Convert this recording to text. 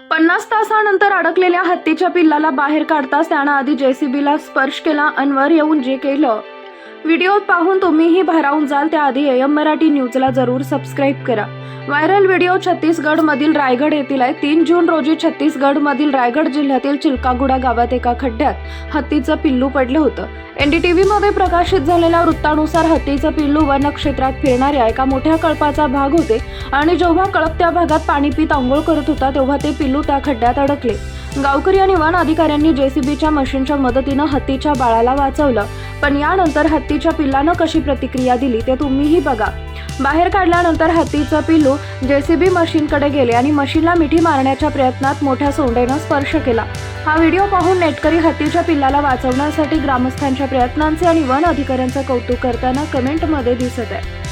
पन्नास तासानंतर अडकलेल्या हत्तीच्या पिल्लाला बाहेर काढताच त्यानं आधी जेसीबीला स्पर्श केला अनवर येऊन जे केलं. व्हिडिओ पाहून तुम्हीही भारावून जाल. त्याआधी एम मराठी न्यूजला जरूर सबस्क्राईब करा. व्हायरल व्हिडिओ छत्तीसगड मधील रायगड येथील आहे. तीन जून रोजी छत्तीसगड मधील रायगड जिल्ह्यातील चिलकागुडा गावात एका खड्ड्यात हत्तीचं पिल्लू पडलं होतं. एनडीटीव्ही मध्ये प्रकाशित झालेल्या वृत्तानुसार हत्तीचं पिल्लू वन क्षेत्रात फिरणाऱ्या एका मोठ्या कळपाचा भाग होते आणि जेव्हा कळप त्या भागात पाणी पित आंघोळ करत होता तेव्हा ते पिल्लू त्या खड्ड्यात अडकले. गावकरी आणि वन अधिकाऱ्यांनी जेसीबीच्या मशीनच्या मदतीनं हत्तीच्या बाळाला वाचवलं. पण यानंतर हत्तीच्या पिल्लानं कशी प्रतिक्रिया दिली ते तुम्हीही बघा. बाहेर काढल्यानंतर हत्तीचं पिल्लू जेसीबी मशीनकडे गेले आणि मशीनला मिठी मारण्याच्या प्रयत्नात मोठ्या सोंडेनं स्पर्श केला. हा व्हिडिओ पाहून नेटकरी हत्तीच्या पिल्लाला वाचवण्यासाठी ग्रामस्थांच्या प्रयत्नांचे आणि वन अधिकाऱ्यांचं कौतुक करताना कमेंटमध्ये दिसत आहे.